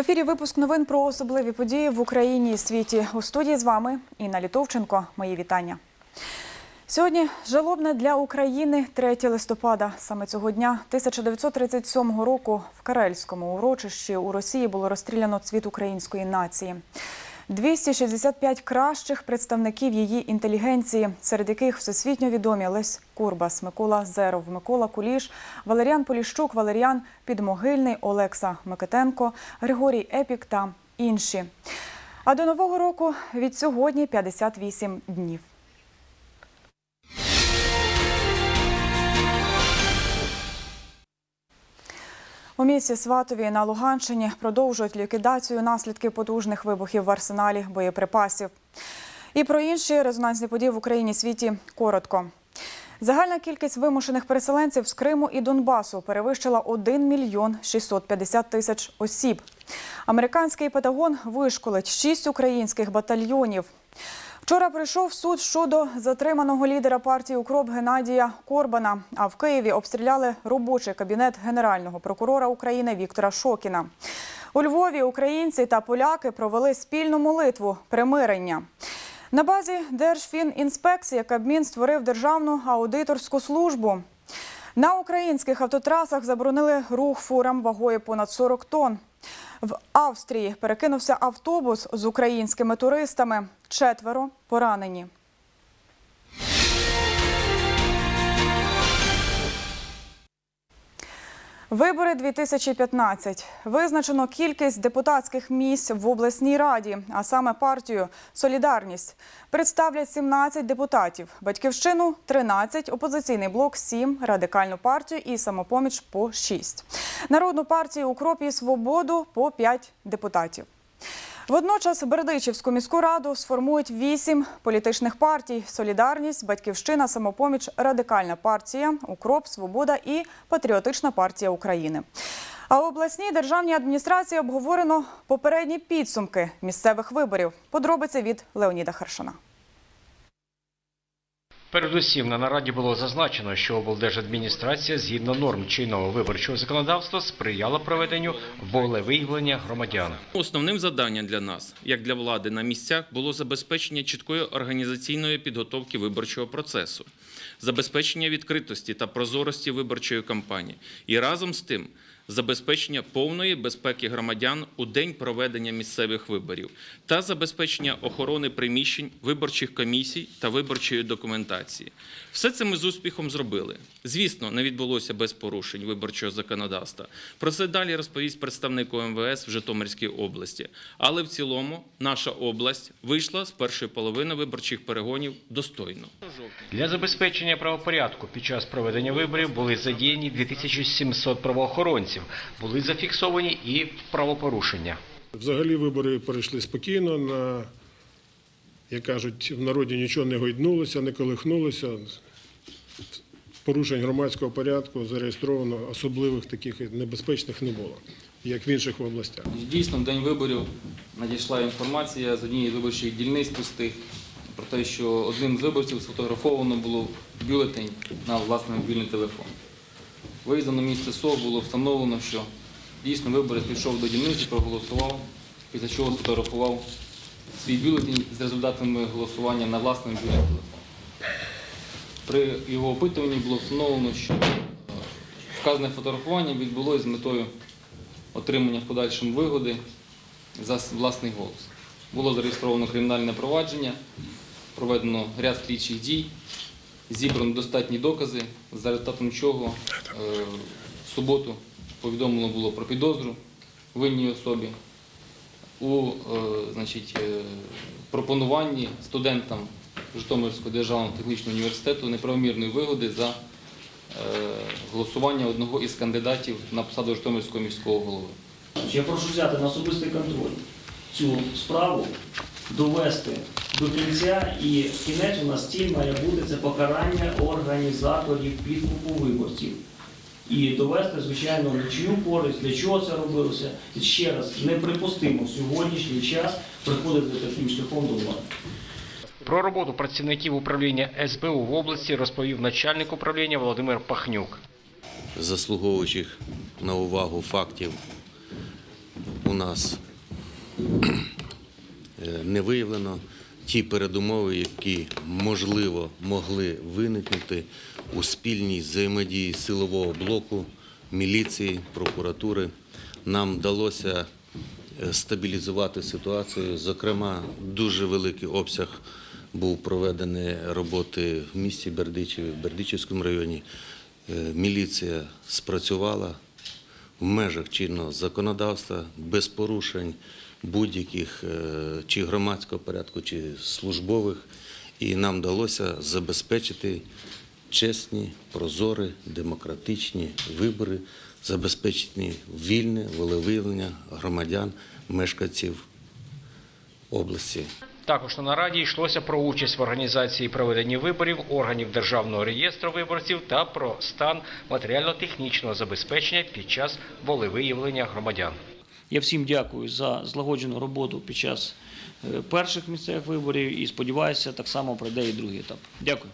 ефірі випуск новин про особливі події в Україні і світі. У студії з вами Інна Літовченко. Мої вітання. Сьогодні жалобне для України 3 листопада. Саме цього дня 1937 року в Карельському урочищі у Росії було розстріляно цвіт української нації. 265 кращих представників її інтелігенції, серед яких всесвітньо відомі Лесь Курбас, Микола Зеров, Микола Куліш, Валеріан Поліщук, Валеріан Підмогильний, Олекса Микитенко, Григорій Епік та інші. А до нового року від сьогодні 58 днів. У місті Сватові на Луганщині продовжують ліквідацію наслідків потужних вибухів в арсеналі боєприпасів. І про інші резонансні події в Україні світі коротко. Загальна кількість вимушених переселенців з Криму і Донбасу перевищила 1 мільйон 650 тисяч осіб. Американський Пентагон вишколить 6 українських батальйонів. Вчора прийшов суд щодо затриманого лідера партії Укроп Геннадія Корбана. А в Києві обстріляли робочий кабінет генерального прокурора України Віктора Шокіна. У Львові українці та поляки провели спільну молитву примирення. На базі Держфінінспекції Кабмін створив державну аудиторську службу. На українських автотрасах заборонили рух фурам вагою понад 40 тонн. В Австрії перекинувся автобус з українськими туристами. Четверо поранені. Вибори 2015. Визначено кількість депутатських місць в обласній раді, а саме партію Солідарність. Представлять 17 депутатів. Батьківщину 13, опозиційний блок 7, радикальну партію і самопоміч по 6. Народну партію Укроп і Свободу по 5 депутатів. Водночас Бердичівську міську раду сформують вісім політичних партій: Солідарність, Батьківщина, Самопоміч, Радикальна партія, Укроп, Свобода і Патріотична партія України. А в обласній державній адміністрації обговорено попередні підсумки місцевих виборів. Подробиці від Леоніда Харшана. Передусім на нараді було зазначено, що облдержадміністрація згідно норм чинного виборчого законодавства сприяла проведенню волевиявлення громадян. Основним завданням для нас, як для влади на місцях, було забезпечення чіткої організаційної підготовки виборчого процесу, забезпечення відкритості та прозорості виборчої кампанії і разом з тим забезпечення повної безпеки громадян у день проведення місцевих виборів та забезпечення охорони приміщень виборчих комісій та виборчої документації. Все це ми з успіхом зробили. Звісно, не відбулося без порушень виборчого законодавства. Про це далі розповість представник МВС в Житомирській області. Але в цілому наша область вийшла з першої половини виборчих перегонів достойно. Для забезпечення правопорядку під час проведення виборів були задіяні 2700 правоохоронців, були зафіксовані і правопорушення. Взагалі вибори перейшли спокійно. На, як кажуть, в народі нічого не гойднулося, не колихнулося. Порушень громадського порядку зареєстровано особливих таких небезпечних не було, як в інших областях. Дійсно, в день виборів надійшла інформація з однієї з виборчих дільниць пустих про те, що одним з виборців сфотографовано було бюлетень на власний мобільний телефон. Виїздом на місце СОВ було встановлено, що дійсно виборець пішов до дільниці, проголосував, після чого сфотографував свій бюлетень з результатами голосування на власному телефоні. При його опитуванні було встановлено, що е, вказане фотографування відбулося з метою отримання в подальшому вигоди за власний голос. Було зареєстровано кримінальне провадження, проведено ряд слідчих дій, зібрано достатні докази, за результатом чого е, в суботу повідомлено було про підозру винній особі у е, значить, е, пропонуванні студентам Житомирського державного технічного університету неправомірної вигоди за голосування одного із кандидатів на посаду Житомирського міського голови. Я прошу взяти на особистий контроль цю справу, довести до кінця, і кінець у нас ціль має бути це покарання організаторів підкупу виборців. І довести, звичайно, на чию користь, для чого це робилося. І ще раз, неприпустимо в сьогоднішній час приходити таким шляхом до влади. Про роботу працівників управління СБУ в області розповів начальник управління Володимир Пахнюк. заслуговуючих на увагу фактів у нас не виявлено ті передумови, які можливо могли виникнути у спільній взаємодії силового блоку, міліції, прокуратури. Нам вдалося е, стабілізувати ситуацію. Зокрема, дуже великий обсяг був проведений роботи в місті Бердичеві, в Бердичівському районі. Е, Міліція спрацювала в межах чинного законодавства, без порушень будь-яких е, чи громадського порядку, чи службових. І нам вдалося забезпечити чесні, прозорі, демократичні вибори, забезпечити вільне волевиявлення громадян, мешканців області. Також на нараді йшлося про участь в організації проведення виборів органів Державного реєстру виборців та про стан матеріально-технічного забезпечення під час волевиявлення громадян. Я всім дякую за злагоджену роботу під час е, перших місцевих виборів і сподіваюся, так само пройде і другий етап. Дякую.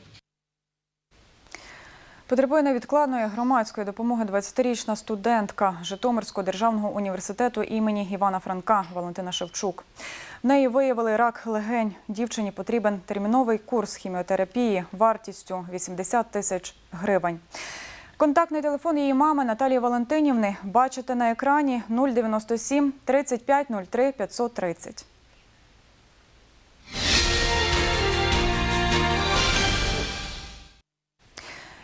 Потребує невідкладної громадської допомоги 20-річна студентка Житомирського державного університету імені Івана Франка Валентина Шевчук. В неї виявили рак легень. Дівчині потрібен терміновий курс хіміотерапії вартістю 80 тисяч гривень. Контактний телефон її мами Наталії Валентинівни бачите на екрані 097 35 03 530.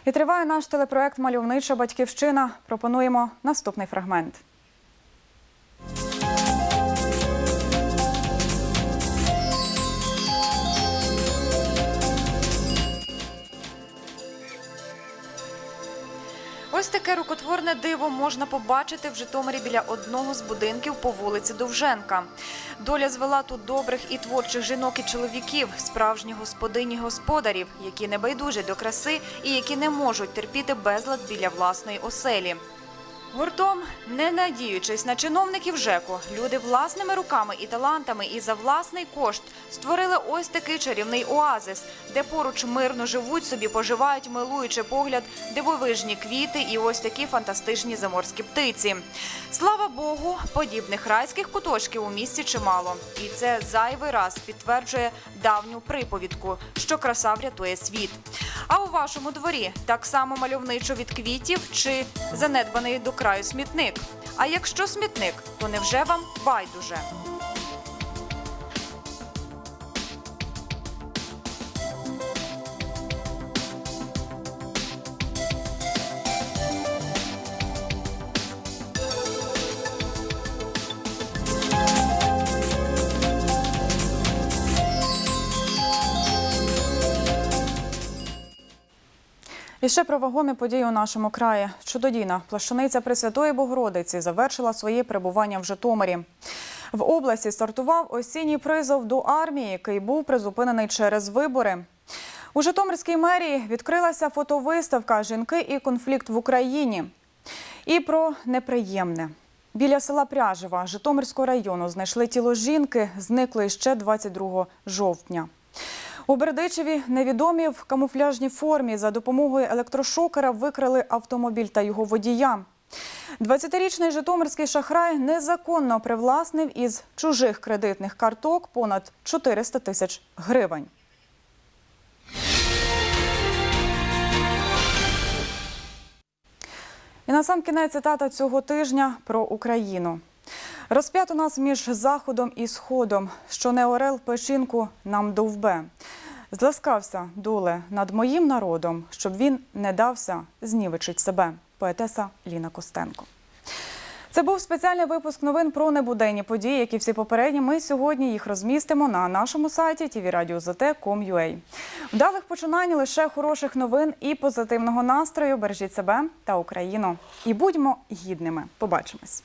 І триває наш телепроект Мальовнича батьківщина. Пропонуємо наступний фрагмент. Ось таке рукотворне диво можна побачити в Житомирі біля одного з будинків по вулиці Довженка. Доля звела тут добрих і творчих жінок і чоловіків, справжні господині господарів, які не байдужі до краси і які не можуть терпіти безлад біля власної оселі. Гуртом, не надіючись на чиновників ЖЕКу, люди власними руками і талантами і за власний кошт створили ось такий чарівний оазис, де поруч мирно живуть собі, поживають, милуючи погляд, дивовижні квіти і ось такі фантастичні заморські птиці. Слава Богу, подібних райських куточків у місті чимало, і це зайвий раз підтверджує давню приповідку, що краса врятує світ. А у вашому дворі так само мальовничо від квітів чи занедбаний до краю смітник. А якщо смітник, то невже вам байдуже? І ще про вагомі події у нашому краї. Чудодійна плащаниця Пресвятої Богородиці завершила своє перебування в Житомирі. В області стартував осінній призов до армії, який був призупинений через вибори. У Житомирській мерії відкрилася фотовиставка Жінки і конфлікт в Україні. І про неприємне. Біля села Пряжева Житомирського району знайшли тіло жінки, зниклої ще 22 жовтня. У Бердичеві невідомі в камуфляжній формі за допомогою електрошокера викрили автомобіль та його водія. 20-річний житомирський шахрай незаконно привласнив із чужих кредитних карток понад 400 тисяч гривень. І на сам кінець цитата цього тижня про Україну. Розп'ято нас між заходом і сходом, що не орел печінку нам довбе. Зласкався доле над моїм народом, щоб він не дався знівечить себе. Поетеса Ліна Костенко. Це був спеціальний випуск новин про небуденні події, які всі попередні. Ми сьогодні їх розмістимо на нашому сайті tvradio.zt.com.ua. Вдалих починань лише хороших новин і позитивного настрою. Бережіть себе та Україну. І будьмо гідними. Побачимось.